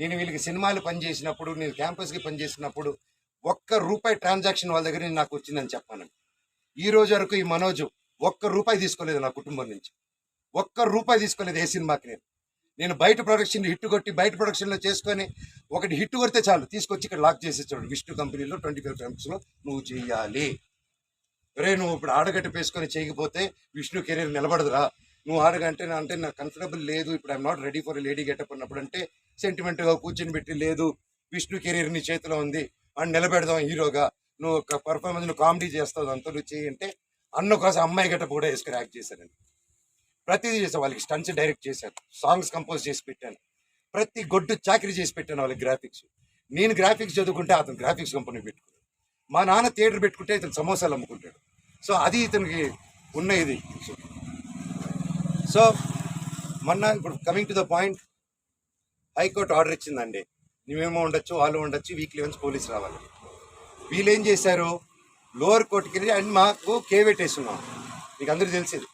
నేను వీళ్ళకి సినిమాలు పనిచేసినప్పుడు నేను క్యాంపస్కి పనిచేసినప్పుడు ఒక్క రూపాయి ట్రాన్సాక్షన్ వాళ్ళ దగ్గర నాకు వచ్చిందని చెప్పాను. ఈ రోజు వరకు ఈ మనోజు ఒక్క రూపాయి తీసుకోలేదు నా కుటుంబం నుంచి. ఒక్క రూపాయి తీసుకోలేదు ఏ సినిమాకి నేను. నేను బయట ప్రొడక్షన్ హిట్ కొట్టి బయట ప్రొడక్షన్లో చేసుకొని ఒకటి హిట్ కొడితే చాలు తీసుకొచ్చి ఇక్కడ లాక్ చేసేసాడు విష్ణు కంపెనీలో ట్వంటీ ఫైవ్లో నువ్వు చేయాలి. రే నువ్వు ఇప్పుడు ఆడగట్టు పేసుకొని చేయకపోతే విష్ణు కెరీర్ నిలబడదురా. నువ్వు ఆడగంటే నా- అంటే నాకు కంఫర్టబుల్ లేదు. ఇప్పుడు I'm not ready for lady getup అన్నప్పుడు అంటే సెంటిమెంట్గా కూర్చొని పెట్టి లేదు విష్ణు కెరీర్ నీ చేతిలో ఉంది అని నిలబెడదాం హీరోగా. నువ్వు ఒక పర్ఫార్మెన్స్ నువ్వు కామెడీ చేస్తావు అంతా నువ్వు చేయి అంటే అన్న కోసం అమ్మాయి గట్ట కూడా వేసుకుని యాక్ట్ చేశానండి ప్రతిదీ చేశాను వాళ్ళకి స్టంట్స్ డైరెక్ట్ చేశాను సాంగ్స్ కంపోజ్ చేసి పెట్టాను. ప్రతి గొడ్డు చాకరీ చేసి పెట్టాను వాళ్ళకి గ్రాఫిక్స్ నేను గ్రాఫిక్స్ చదువుకుంటే అతను గ్రాఫిక్స్ కంపెనీ పెట్టుకున్నాడు. మా నాన్న థియేటర్ పెట్టుకుంటే ఇతను సమోసాలు అమ్ముకుంటాడు. సో అది ఇతనికి ఉన్న ఇది సో మొన్న ఇప్పుడు coming to the point high court order ఇచ్చిందండి. నువ్వేమో ఉండొచ్చు వాళ్ళు ఉండొచ్చు వీక్లీ వన్స్ పోలీస్ రావాలి. వీళ్ళు ఏం చేశారు? లోవర్ కోర్టుకి వెళ్ళి అండ్ మాకు కే పెట్టేస్తున్నాం మీకు అందరికీ తెలిసేది.